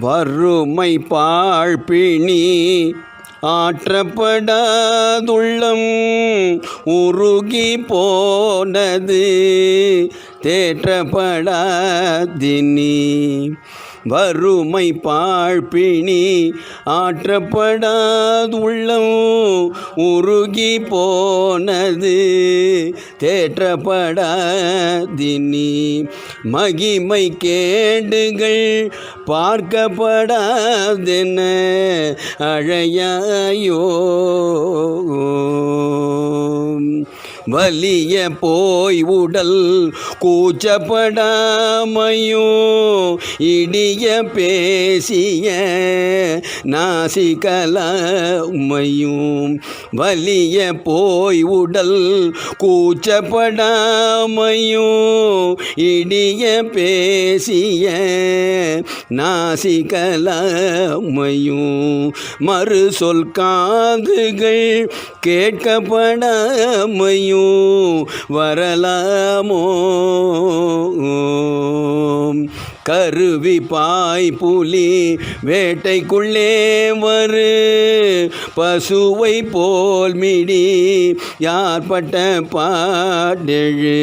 வறுமை பாழ்பிணி ஆற்றப்படாதுள்ளம். உருகி போனது தேற்றப்படாதினி. வறுமை பாழ்பிணி ஆற்றப்படாதுள்ளம் உருகி போனது தேற்றப்படாதினி. மகிமை கேடுகள் பார்க்கப்படாதென அழையாயோ. வலிய போய் உடல் கூச்சப்படாமையோ? இடிய பேசிய நாசிகலாமையும் வலிய போய் உடல் கூச்சப்படாமையோ? இடிய பேசிய நாசிகலாமையும் மறு சொல் காதுகள் கேட்கப்படாமையும் வரலாமோ? கருவி பாய் புலி வேட்டைக்குள்ளே வரு. பசுவை போல் மிடி யார்பட்ட பாடெழு.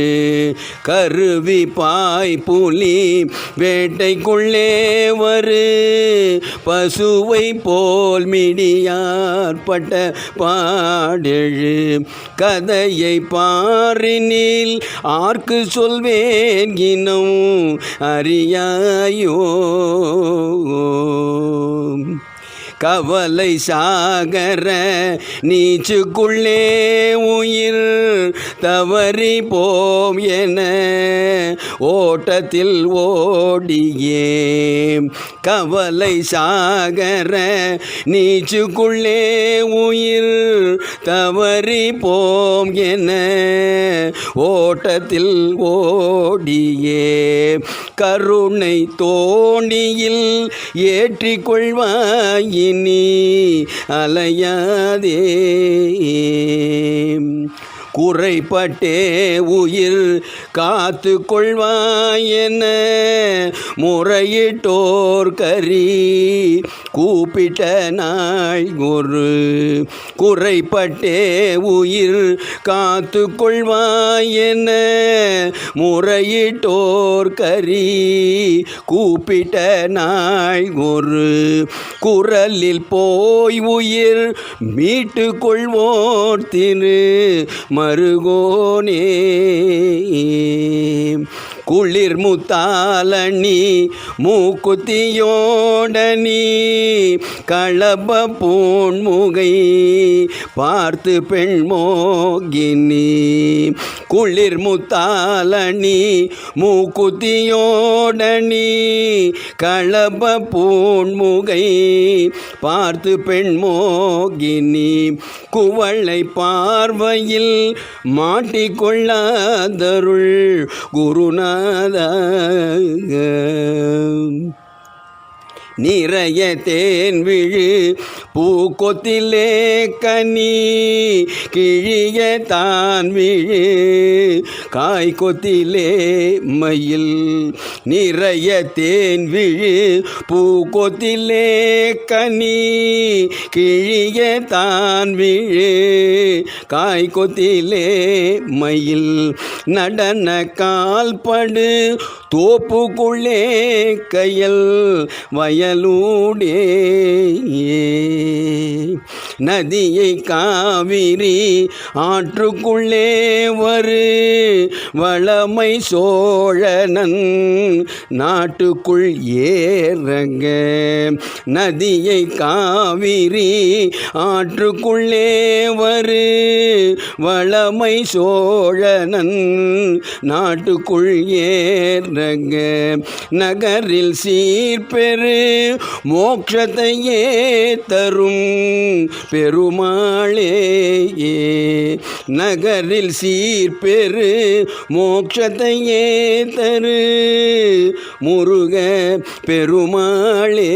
கருவி பாய் புலி வேட்டைக்குள்ளே வரு. பசுவை போல் மிடியார்பட்ட பாடெழு. கதையை பாரினில் ஆர்க்கு சொல்வேன் இனம் அறியா அறியாயோ கவலை சாகர நீச்சுக்குள்ளே உயிர் தவறி போம் என ஓட்டத்தில் ஓடியே கவலை சாகர நீச்சுக்குள்ளே உயிர் தவறி போம் என ஓட்டத்தில் ஓடியே கருணை தோணியில் ஏற்றிக்கொள்வாயினி அலையாதே. குறைப்பட்டே உயிர் காத்து கொள்வாயென முறையிட்டோர் கரி. கூப்பிட்ட நாய் ஒரு குறைப்பட்டே உயிர் காத்து கொள்வாயென முறையிட்டோர் கரி. கூப்பிட்ட நாய் ஒரு குரலில் போய் உயிர் மீட்டு கொள்வோர் திரு மருகோனே குளிர் முத்தாலணி மூக்குத்தியோடனி களப பூண்முகை பார்த்து பெண்மோகினி குளிர் முத்தாலணி மூக்குத்தியோடனி களப பூண்முகை பார்த்து பெண்மோகினி குவளை பார்வையில் மாட்டிக்கொள்ளாதருள் குருநா நிறைய தேன் விழு பூக்கொத்திலே கனி கிழிய தான் விழு. காய்கொத்திலே மயில் நிறைய தேன் விழு. பூக்கொத்திலே கனி கிழிய தான் விழு. காய்கொத்திலே மயில் நடன கால்படு தோப்புக்குள்ளே கையல் வயலூடே. நதியை காவிரி ஆற்றுக்குள்ளே வரு. வளமை சோழனன் நாட்டுக்குள் ஏறங்க. நதியை காவிரி ஆற்றுக்குள்ளே வரு. வளமை சோழனன் நாட்டுக்குள் ஏறங்க. நகரில் சீர்பெரு மோட்சத்தையே தரும். பெருமாளே நகரில் சீர்பெரு மோட்சத்தையே தரு. முருக பெருமாளே